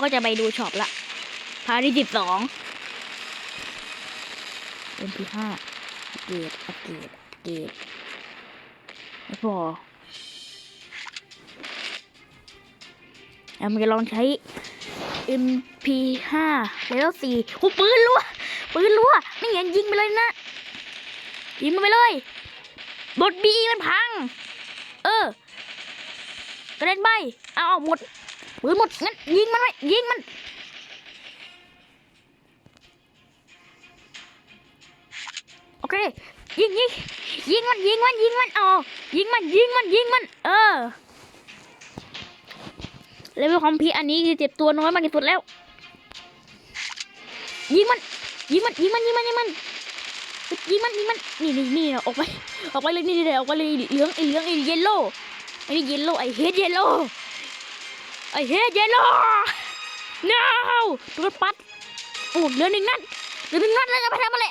ก็จะไปดูช็อปละพาที่สิบสองเอ็มพีห้าเกรดอัปเกรดอัปเกรดไม่พอแล้วมันจะลองใช้ MP5 เลเวลสี่โอ้ปืนรัวปืนรัวไม่เห็นยิงไปเลยนะ ยิงมันไปเลยบทบีมันพัง เออกระเด็นไปเอาเอาหมด ปืนหมดงั้นยิงมันไว้ยิงมันโอเคยิงยิงยิงมันยิงมันยิงมันเอายิงมันยิงมันยิงมัน เออเลเวลของพีอันนี้คือเจ็บตัวน้อยมากที่สุดแล้ว ยิงมันยิงมันยิงมันยิงมันยิงมันยิงมันยิงมันนี่นี่นี่ออกไปออกไปเลยนี่นี่ออกไปเลยเหลืองไอ้เหลืองไอ้เยลโล่ไอ้นี่เยลโล่ไอ้เฮดเยลโล่ ไอ้เฮดเยลโล่ no โดนปัดโอ้เหลือหนึ่งนัดเหลือหนึ่งนัดแล้วจะไปทำอะไร